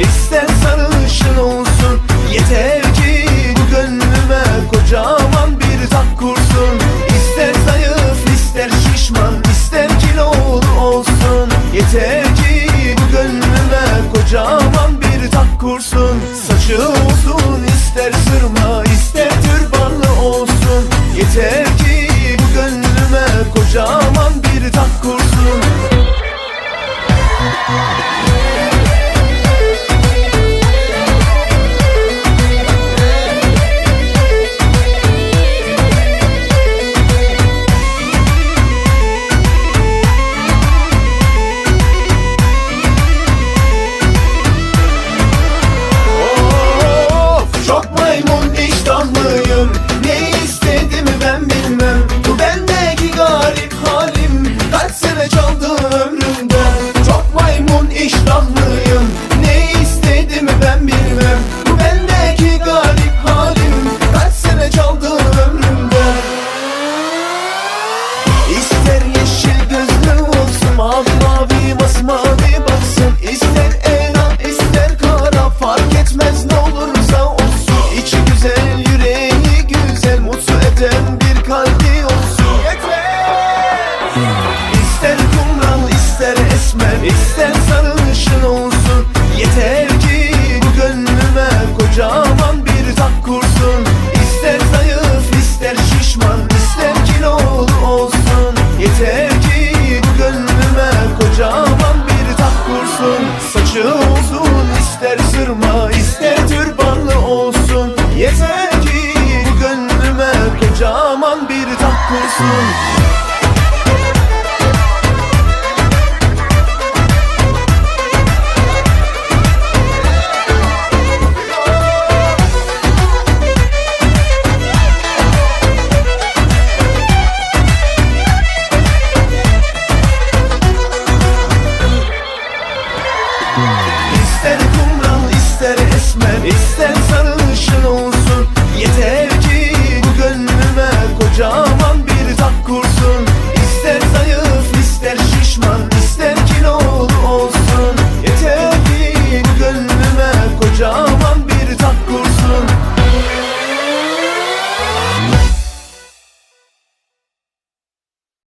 İster sarışın olsun. Yeter ki bu gönlüme kocaman bir tak kursun. İster zayıf ister şişman ister kilolu olsun. Yeter ki bu gönlüme kocaman bir tak kursun. Saçım kırma ister türbanlı olsun. Yeter ki bu gönlüme kocaman bir taht kursun. İster kum ister esmer ister sarışın olsun.